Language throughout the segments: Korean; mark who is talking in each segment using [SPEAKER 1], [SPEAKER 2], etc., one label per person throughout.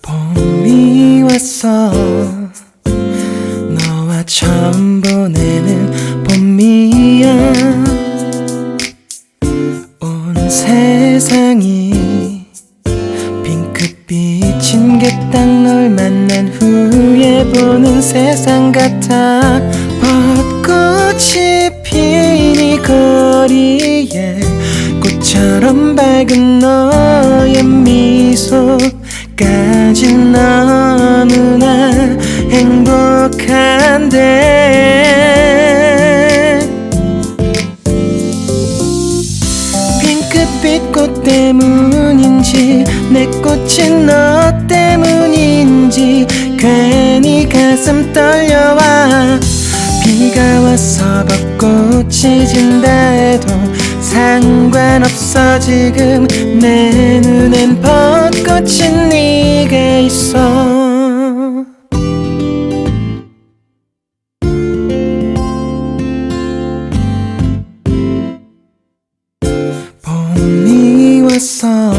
[SPEAKER 1] 봄이 왔어. 너와 처음 보내는 봄이야. 온 세상이 딱 널 만난 후에 보는 세상 같아. 벚꽃이 피니 거리에 꽃처럼 밝은 너의 미소까지 너무나 행복한데. 핑크빛 꽃 때문인지 내 꽃이 너 가슴 떨려와. 비가 와서 벚꽃이 진다 해도 상관없어. 지금 내 눈엔 벚꽃이 네가 있어. 봄이 왔어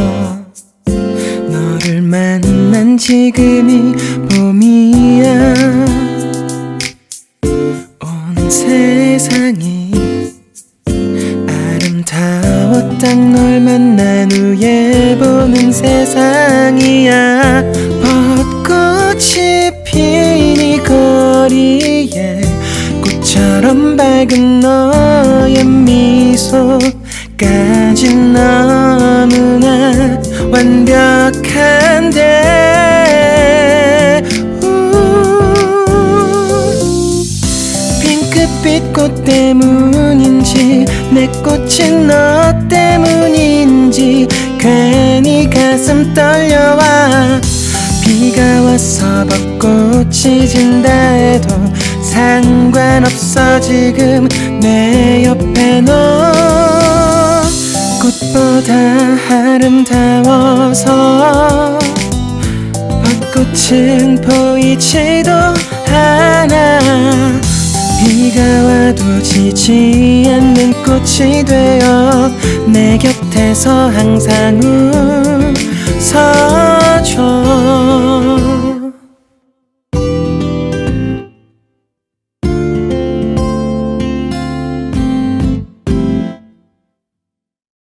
[SPEAKER 1] 너를 만난 지금이 봄이 세상이 아름다워 딱널 만난 후에 보는 세상이야. 벚꽃이 피니 거리에 꽃처럼 밝은 너의 미소까지 너무나 완벽 때문인지 내 꽃이 너 때문인지 괜히 가슴 떨려와. 비가 와서 벚꽃이 진다 해도 상관없어 지금 내 옆에 너. 꽃보다 아름다워서 벚꽃은 보이지도 않아 와도 지지 않는 꽃이 되어 내 곁에서 항상 웃어